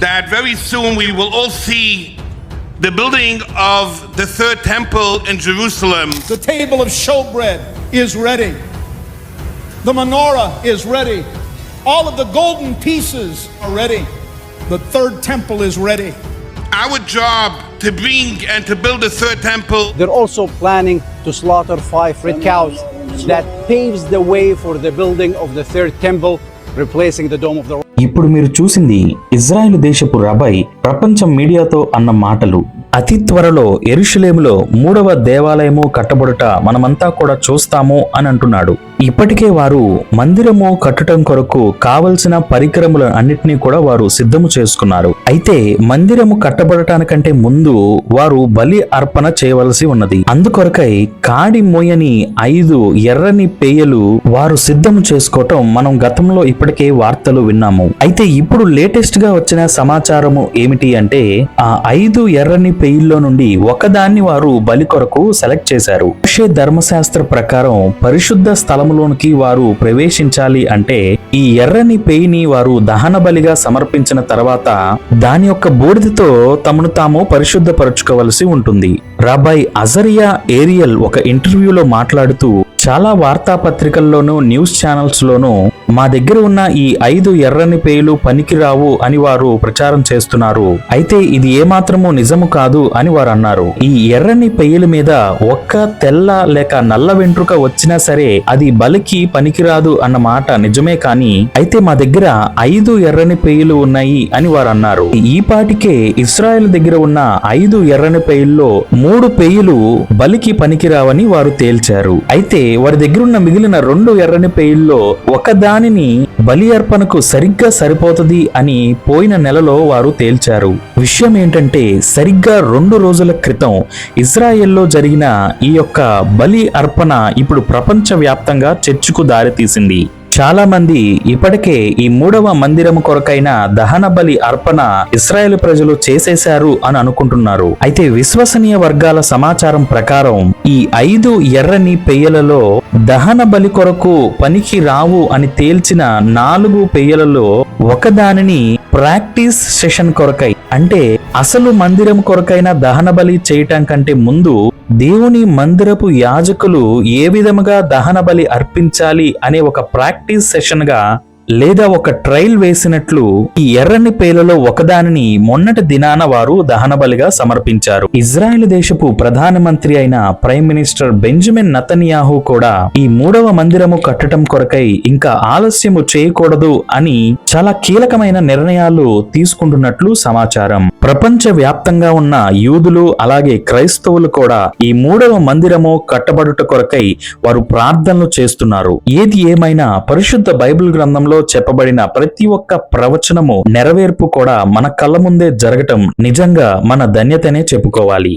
that very soon we will all see the building of the third temple in Jerusalem. The table of showbread is ready. The menorah is ready. All of the golden pieces are ready. The third temple is ready. Our job to bring and to build the third temple They're also planning to slaughter five red cows that paves the way for the building of the third temple, replacing the Dome of the ఇప్పుడు మీరు చూసింది Israel దేశపు రబై ప్రపంచం మీడియాతో అన్న మాటలు. అతి త్వరలో ఎరుషులేములో మూడవ దేవాలయము కట్టబడుట మనమంతా కూడా చూస్తాము అని అంటున్నాడు. ఇప్పటికే వారు మందిరము కట్టడం కొరకు కావలసిన పరికరముల అన్నిటినీ కూడా వారు సిద్ధము చేసుకున్నారు. అయితే మందిరము కట్టబడటానికంటే ముందు వారు బలి అర్పణ చేయవలసి ఉన్నది. అందుకొరకై కాడి మోయని ఐదు ఎర్రని పేయలు వారు సిద్ధము చేసుకోవటం మనం గతంలో ఇప్పటికే వార్తలు విన్నాము. అయితే ఇప్పుడు లేటెస్ట్గా వచ్చిన సమాచారము ఏమిటి అంటే ఆ ఐదు ఎర్రని పెయిల్లో నుండి ఒకదాన్ని వారు బలి కొరకు సెలెక్ట్ చేశారు. ధర్మశాస్త్ర ప్రకారం పరిశుద్ధ స్థలము స్థలములోనికి వారు ప్రవేశించాలి అంటే ఈ ఎర్రని పేయిని వారు దహన బలిగా సమర్పించిన తర్వాత దాని యొక్క బూడిదతో తమను తాము పరిశుద్ధపరచుకోవలసి ఉంటుంది. రాబాయ్ అజరియా ఏరియల్ ఒక ఇంటర్వ్యూలో మాట్లాడుతూ చాలా వార్తాపత్రికల్లోనూ న్యూస్ ఛానల్స్లోనూ మా దగ్గర ఉన్న ఈ ఐదు ఎర్రని పేలు పనికిరావు అని వారు ప్రచారం చేస్తున్నారు. అయితే ఇది ఏమాత్రమూ నిజము కాదు అని వారు అన్నారు. ఈ ఎర్రని పెయ్యల మీద ఒక్క తెల్ల లేక నల్ల వెంట్రుక వచ్చినా సరే అది బలికి పనికిరాదు అన్న మాట నిజమే కానీ అయితే మా దగ్గర ఐదు ఎర్రని పేయులు ఉన్నాయి అని వారు అన్నారు. ఈ పాటికే ఇస్రాయెల్ దగ్గర ఉన్న ఐదు ఎర్రని పేయుల్లో మూడు పేయులు బలికి పనికిరావని వారు తేల్చారు. అయితే వారి దగ్గరున్న మిగిలిన రెండు ఎర్రని పేయుల్లో ఒకదానిని బలి అర్పణకు సరిగ్గా సరిపోతుంది అని పోయిన నెలలో వారు తేల్చారు. విషయం ఏంటంటే సరిగ్గా రెండు రోజుల క్రితం ఇజ్రాయెల్లో జరిగిన ఈ యొక్క బలి అర్పణ ఇప్పుడు ప్రపంచ వ్యాప్తంగా చర్చకు దారితీసింది. చాలా మంది ఇప్పటికే ఈ మూడవ మందిరము కొరకైన దహన బలి అర్పణ ఇస్రాయేల్ ప్రజలు చేసేశారు అని అనుకుంటున్నారు. అయితే విశ్వసనీయ వర్గాల సమాచారం ప్రకారం ఈ ఐదు ఎర్రని పెయ్యలలో దహన బలి కొరకు పనికి రావు అని తేల్చిన నాలుగు పెయ్యలలో ఒకదానిని ప్రాక్టీస్ సెషన్ కొరకై అంటే అసలు మందిరం కొరకైన దహన బలి చేయటం కంటే ముందు దేవుని మందిరపు యాజకులు ఏ విధముగా దహన బలి అర్పించాలి అనే ఒక ప్రాక్టీస్ సెషన్గా లేదా ఒక ట్రైల్ వేసినట్లు ఈ ఎర్రని పేలలో ఒకదానిని మొన్నటి దినాన వారు దహనబలిగా సమర్పించారు. ఇజ్రాయెల్ దేశపు ప్రధానమంత్రి అయిన ప్రైమ్ మినిస్టర్ బెంజమిన్ నతన్యాహు కూడా ఈ మూడవ మందిరము కట్టడం కొరకై ఇంకా ఆలస్యము చేయకూడదు అని చాలా కీలకమైన నిర్ణయాలు తీసుకుంటున్నట్లు సమాచారం. ప్రపంచ వ్యాప్తంగా ఉన్న యూదులు అలాగే క్రైస్తవులు కూడా ఈ మూడవ మందిరము కట్టబడుట కొరకై వారు ప్రార్థనలు చేస్తున్నారు. ఏది ఏమైనా పరిశుద్ధ బైబిల్ గ్రంథంలో గ్రంథంలో చెప్పబడిన ప్రతి ఒక్క ప్రవచనము నెరవేర్పు కూడా మన కళ్ళ ముందే జరగటం నిజంగా మన ధన్యతనే చెప్పుకోవాలి.